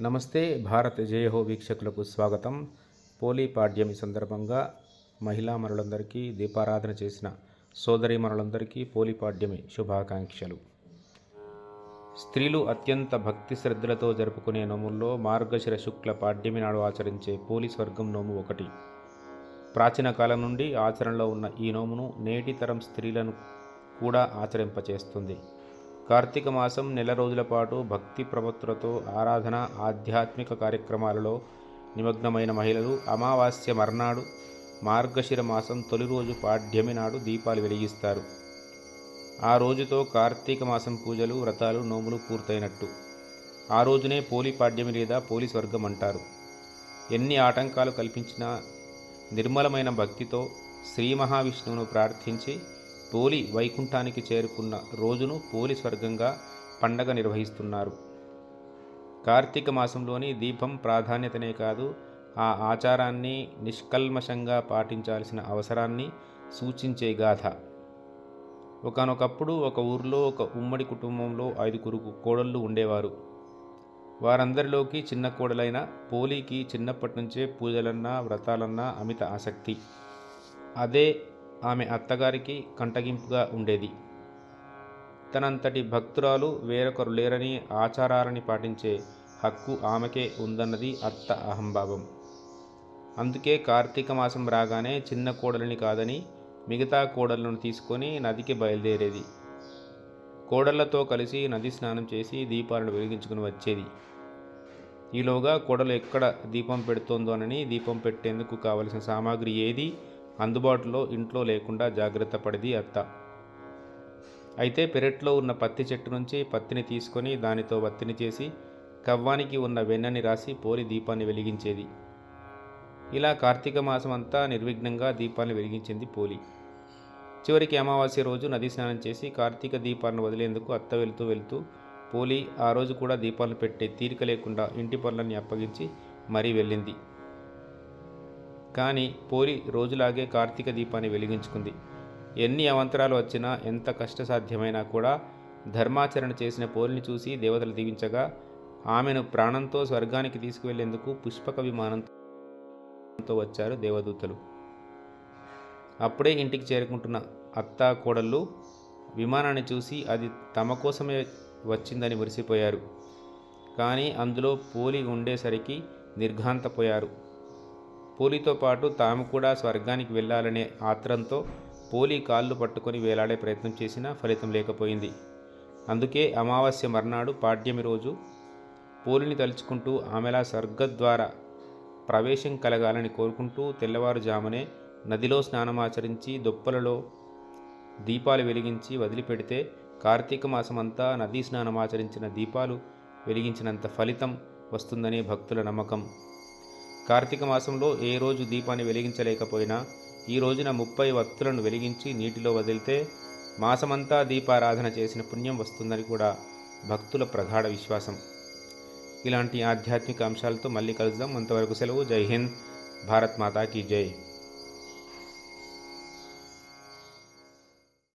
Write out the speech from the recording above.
నమస్తే భారత్ జయహో వీక్షకులకు స్వాగతం. పోలీ పాడ్యమి సందర్భంగా మహిళా మనులందరికీ దీపారాధన చేసిన సోదరి మనులందరికీ పోలీ పాడ్యమి శుభాకాంక్షలు. స్త్రీలు అత్యంత భక్తి శ్రద్ధలతో జరుపుకునే నోముల్లో మార్గశిర శుక్ల పాడ్యమి నాడు ఆచరించే పోలి స్వర్గం నోము ఒకటి. ప్రాచీన కాలం నుండి ఆచరణలో ఉన్న ఈ నోమును నేటి తరం స్త్రీలను కూడా ఆచరింపచేస్తుంది. కార్తీక మాసం నెల రోజుల పాటు భక్తి ప్రవత్తులతో ఆరాధన ఆధ్యాత్మిక కార్యక్రమాలలో నిమగ్నమైన మహిళలు అమావాస్య మర్నాడు మార్గశిర మాసం తొలి రోజు పాడ్యమి నాడు దీపాలు వెలిగిస్తారు. ఆ రోజుతో కార్తీక మాసం పూజలు వ్రతాలు నోములు పూర్తయినట్టు. ఆ రోజునే పోలి పాడ్యమి లేదా పోలి స్వర్గం అంటారు. ఎన్ని ఆటంకాలు కల్పించినా నిర్మలమైన భక్తితో శ్రీ మహావిష్ణువును ప్రార్థించి పోలి వైకుంఠానికి చేరుకున్న రోజును పోలి స్వర్గంగా పండగ నిర్వహిస్తున్నారు. కార్తీక మాసంలోని దీపం ప్రాధాన్యతనే కాదు ఆ ఆచారాన్ని నిష్కల్మషంగా పాటించాల్సిన అవసరాన్ని సూచించే గాథ. ఒకనొకప్పుడు ఒక ఊర్లో ఒక ఉమ్మడి కుటుంబంలో ఐదుగురు కోడళ్ళు ఉండేవారు. వారందరిలోకి చిన్న కోడలైన పోలీకి చిన్నప్పటి నుంచే పూజలన్నా వ్రతాలన్నా అమిత ఆసక్తి. అదే ఆమె అత్తగారికి కంటగింపుగా ఉండేది. తనంతటి భక్తురాలు వేరొకరు లేరని ఆచారాలని పాటించే హక్కు ఆమెకే ఉందన్నది అత్త అహంభావం. అందుకే కార్తీక మాసం రాగానే చిన్న కోడలిని కాదని మిగతా కోడళ్ళను తీసుకొని నదికి బయలుదేరేది. కోడళ్ళతో కలిసి నది స్నానం చేసి దీపాలను వెలిగించుకుని వచ్చేది. ఈలోగా కోడలు ఎక్కడ దీపం పెడుతోందోనని దీపం పెట్టేందుకు కావలసిన సామాగ్రి ఏది? అందుబాటులో ఇంట్లో లేకుండా జాగ్రత్త పడిది అత్త. అయితే పెరట్లో ఉన్న పత్తి చెట్టు నుంచి పత్తిని తీసుకొని దానితో వత్తిని చేసి కవ్వానికి ఉన్న వెన్నని రాసి పోలి దీపాన్ని వెలిగించేది. ఇలా కార్తీక మాసం అంతా నిర్విఘ్నంగా దీపాన్ని వెలిగించింది పోలి. చివరికి అమావాస్య రోజు నది స్నానం చేసి కార్తీక దీపాలను వదిలేందుకు అత్త వెళుతూ వెళుతూ పోలి ఆ రోజు కూడా దీపాలను పెట్టే తీరిక లేకుండా ఇంటి పనులన్నీ అప్పగించి మరీ వెళ్ళింది. కానీ పోలి రోజులాగే కార్తీక దీపాన్ని వెలిగించుకుంది. ఎన్ని అవంతరాలు వచ్చినా ఎంత కష్టసాధ్యమైనా కూడా ధర్మాచరణ చేసిన పోలిని చూసి దేవతలు దీవించగా ఆమెను ప్రాణంతో స్వర్గానికి తీసుకువెళ్ళేందుకు పుష్పక విమానంతో వచ్చారు దేవదూతలు. అప్పుడే ఇంటికి చేరుకుంటున్న అత్త కోడళ్ళు విమానాన్ని చూసి అది తమ కోసమే వచ్చిందని మురిసిపోయారు. కానీ అందులో పోలి ఉండేసరికి నిర్ఘాంతపోయారు. పోలితో పాటు తాము కూడా స్వర్గానికి వెళ్ళాలనే ఆత్రంతో పోలి కాళ్ళు పట్టుకొని వేలాడే ప్రయత్నం చేసినా ఫలితం లేకపోయింది. అందుకే అమావాస్య మర్నాడు పాడ్యమి రోజు పోలిని తలుచుకుంటూ ఆమెలా స్వర్గద్వార ప్రవేశం కలగాలని కోరుకుంటూ తెల్లవారుజామునే నదిలో స్నానమాచరించి దుప్పలలో దీపాలు వెలిగించి వదిలిపెడితే కార్తీక మాసమంతా నదీ స్నానమాచరించిన దీపాలు వెలిగించినంత ఫలితం వస్తుందనే భక్తుల నమ్మకం. కార్తీక మాసంలో ఏ రోజు దీపాన్ని వెలిగించలేకపోయినా ఈ రోజున ముప్పై వత్తులను వెలిగించి నీటిలో వదిలితే మాసమంతా దీపారాధన చేసిన పుణ్యం వస్తుందని కూడా భక్తుల ప్రగాఢ విశ్వాసం. ఇలాంటి ఆధ్యాత్మిక అంశాలతో మళ్ళీ కలుద్దాం. అంతవరకు సెలవు. జై హింద్. భారత్ మాతాకి జై.